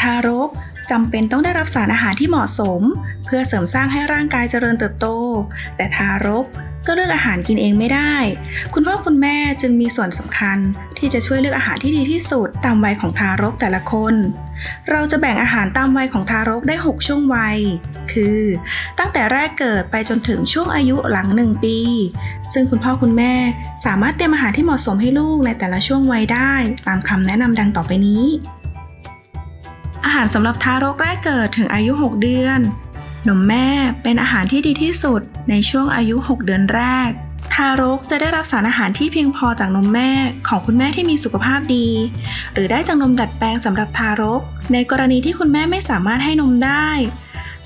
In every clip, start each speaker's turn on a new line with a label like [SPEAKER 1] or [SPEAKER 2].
[SPEAKER 1] ทารกจำเป็นต้องได้รับสารอาหารที่เหมาะสม เพื่อเสริมสร้างให้ร่างกายเจริญเติบโต แต่ทารกก็เลือกอาหารกินเองไม่ได้ คุณพ่อคุณแม่จึงมีส่วนสำคัญที่จะช่วยเลือกอาหารที่ดีที่สุดตามวัยของทารกแต่ละคน เราจะแบ่งอาหารตามวัยของทารกได้ 6 ช่วงวัย คือ ตั้งแต่แรกเกิดไปจนถึงช่วงอายุหลัง 1 ปี ซึ่งคุณพ่อคุณแม่สามารถเตรียมอาหารที่เหมาะสมให้ลูกในแต่ละช่วงวัยได้ ตามคำแนะนำดังต่อไปนี้ อาหารสำหรับทารกแรกเกิดถึงอายุ 6 เดือน นมแม่เป็นอาหารที่ดีที่สุดในช่วงอายุ 6 เดือนแรก ทารกจะได้รับสารอาหารที่เพียงพอจากนมแม่ของคุณแม่ที่มีสุขภาพดี หรือได้จากนมดัดแปลงสำหรับทารก ในกรณีที่คุณแม่ไม่สามารถให้นมได้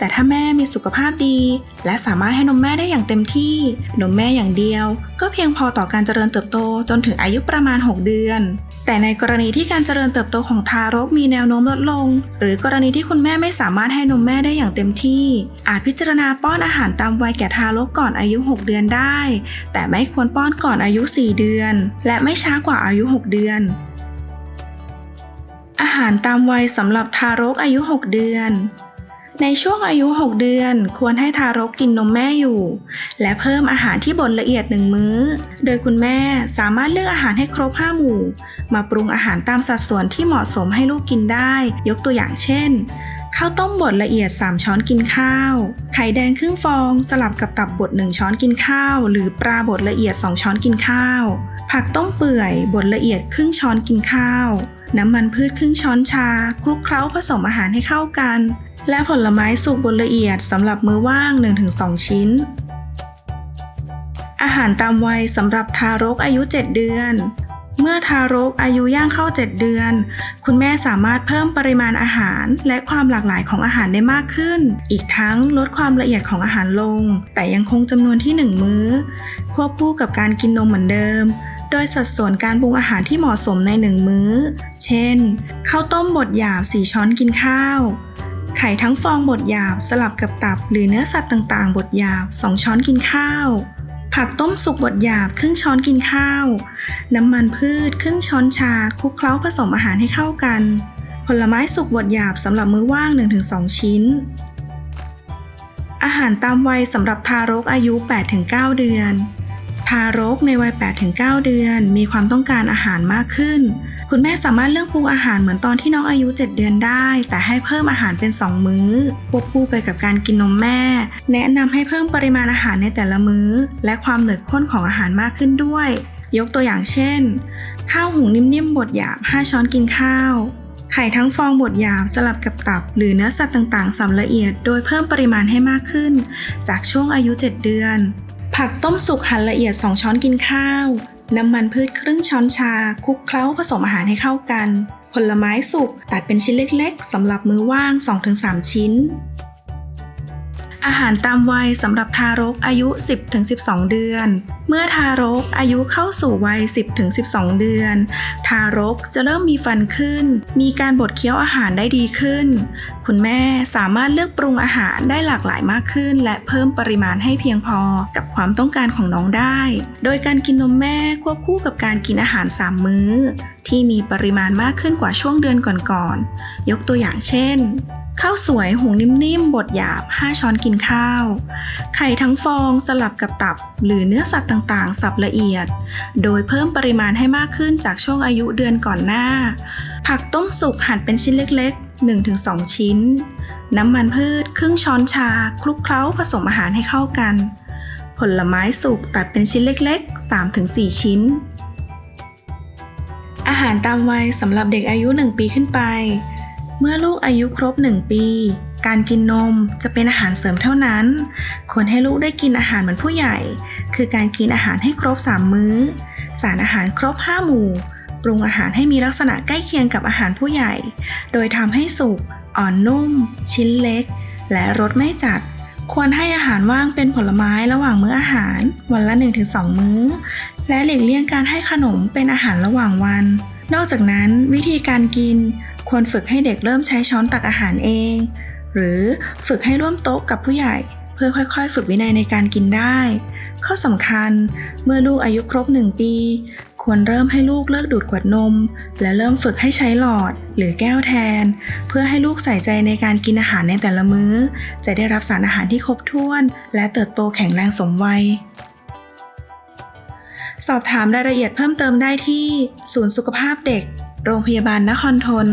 [SPEAKER 1] แต่ถ้าแม่มีสุขภาพดี และสามารถให้นมแม่ได้อย่างเต็มที่ นมแม่อย่างเดียว ก็เพียงพอต่อการเจริญเติบโตจนถึงอายุประมาณ 6 เดือน แต่ในกรณีที่การเจริญเติบโตของทารกมีแนวโน้มลดลง หรือกรณีที่คุณแม่ไม่สามารถให้นมแม่ได้อย่างเต็มที่ อาจพิจารณาป้อนอาหารตามวัยแก่ทารกก่อนอายุ 6 เดือนได้ แต่ไม่ควรป้อนก่อนอายุ 4 เดือน และไม่ช้ากว่าอายุ 6 เดือนอาหารตามวัยสำหรับทารกอายุ 6 เดือน ในช่วงอายุ 6 เดือนควรให้ทารกกินนมแม่อยู่ และเพิ่มอาหารที่บดละเอียดหนึ่งมื้อ โดยคุณแม่สามารถเลือกอาหารให้ครบ5หมู่ มาปรุงอาหารตามสัดส่วนที่เหมาะสมให้ลูกกินได้ ยกตัวอย่างเช่นข้าวต้มบดละเอียด 3 ช้อนกินข้าว ไข่แดงครึ่งฟอง สลับกับตับบด 1 ช้อนกินข้าว หรือปลาบดละเอียด 2 ช้อนกินข้าว ผักต้มเปื่อยบดละเอียดครึ่งช้อนกินข้าว น้ำมันพืชครึ่งช้อนชา คลุกเคล้าผสมอาหารให้เข้ากัน และผลไม้สุกบดละเอียดสำหรับมื้อว่าง 1-2 ชิ้น อาหารตามวัยสำหรับทารกอายุ 7 เดือน เมื่อทารกอายุย่างเข้า 7 เดือน คุณแม่สามารถเพิ่มปริมาณอาหารและความหลากหลายของอาหารได้มากขึ้น อีกทั้งลดความละเอียดของอาหารลง แต่ยังคงจำนวนที่ 1 มื้อ ควบคู่กับการกินนมเหมือนเดิมโดยสัดส่วนการปรุงอาหารที่เหมาะสมใน1มื้อ เช่น ข้าวต้มบดหยาบ 4 ช้อนกินข้าว ไข่ทั้งฟองบดหยาบสลับกับตับหรือเนื้อสัตว์ต่างๆ บดหยาบ 2 ช้อนกินข้าว ผักต้มสุกบดหยาบครึ่งช้อนกินข้าว น้ำมันพืชครึ่งช้อนชาคลุกเคล้าผสมอาหารให้เข้ากัน ผลไม้สุกบดหยาบสำหรับมื้อว่าง 1-2 ชิ้น อาหารตามวัยสำหรับทารกอายุ 8-9 เดือนารกในวัย 8-9 เดือน มีความต้องการอาหารมากขึ้น คุณแม่สามารถเลือกปรุงอาหารเหมือนตอนที่น้องอายุ 7 เดือนได้ แต่ให้เพิ่มอาหารเป็น 2 มื้อควบคู่ไปกับการกินนมแม่ แนะนำให้เพิ่มปริมาณอาหารในแต่ละมื้อ และความเหลือข้นของอาหารมากขึ้นด้วย ยกตัวอย่างเช่น ข้าวหุงนิ่มๆบดหยาบ 5 ช้อนกินข้าวไข่ทั้งฟองบดหยาบสลับกับตับ หรือเนื้อสัตว์ต่างๆสับละเอียด โดยเพิ่มปริมาณให้มากขึ้น จากช่วงอายุ 7 เดือน ผักต้มสุกหั่นละเอียด 2 ช้อนกินข้าว น้ำมันพืชครึ่งช้อนชาคลุกเคล้าผสมอาหารให้เข้ากัน ผลไม้สุกตัดเป็นชิ้นเล็กๆสำหรับมื้อว่าง 2-3 ชิ้น อาหารตามวัยสำหรับทารกอายุ 10-12 เดือน เมื่อทารกอายุเข้าสู่วัย 10-12 เดือน ทารกจะเริ่มมีฟันขึ้น มีการบดเคี้ยวอาหารได้ดีขึ้น คุณแม่สามารถเลือกปรุงอาหารได้หลากหลายมากขึ้น และเพิ่มปริมาณให้เพียงพอกับความต้องการของน้องได้ โดยการกินนมแม่ควบคู่กับการกินอาหาร 3 มื้อ ที่มีปริมาณมากขึ้นกว่าช่วงเดือนก่อนๆยกตัวอย่างเช่น ข้าวสวยหุงนิ่มๆ บดหยาบ 5 ช้อนกินข้าว ไข่ทั้งฟองสลับกับตับ หรือเนื้อสัตว์ต่างๆ สับละเอียด โดยเพิ่มปริมาณให้มากขึ้นจากช่วงอายุเดือนก่อนหน้า ผักต้มสุกหั่นเป็นชิ้นเล็กๆ 1-2 ชิ้น น้ำมันพืชครึ่งช้อนชา คลุกเคล้าผสมอาหารให้เข้ากัน ผลไม้สุกตัดเป็นชิ้นเล็กๆ 3-4 ชิ้นอาหารตามวัยสำหรับเด็กอายุ 1 ปีขึ้นไป เมื่อลูกอายุครบ 1 ปี การกินนมจะเป็นอาหารเสริมเท่านั้น ควรให้ลูกได้กินอาหารเหมือนผู้ใหญ่ คือการกินอาหารให้ครบ 3 มื้อ สารอาหารครบ 5 หมู่ ปรุงอาหารให้มีลักษณะใกล้เคียงกับอาหารผู้ใหญ่ โดยทำให้สุก อ่อนนุ่ม ชิ้นเล็ก และรสไม่จัดควรให้อาหารว่างเป็นผลไม้ระหว่างมื้ออาหาร วันละ 1-2 มื้อ และหลีกเลี่ยงการให้ขนมเป็นอาหารระหว่างวัน นอกจากนั้นวิธีการกินควรฝึกให้เด็กเริ่มใช้ช้อนตักอาหารเอง หรือฝึกให้ร่วมโต๊ะกับผู้ใหญ่ เพื่อค่อยๆ ฝึกวินัยในการกินได้ ข้อสำคัญเมื่อลูกอายุครบ 1 ปี ควรเริ่มให้ลูกเลิกดูดขวดนม และเริ่มฝึกให้ใช้หลอดหรือแก้วแทน เพื่อให้ลูกใส่ใจในการกินอาหารในแต่ละมื้อ จะได้รับสารอาหารที่ครบถ้วน และเติบโตแข็งแรงสมวัย สอบถามรายละเอียดเพิ่มเติมได้ที่ ศูนย์สุขภาพเด็ก โรงพยาบาลนครทน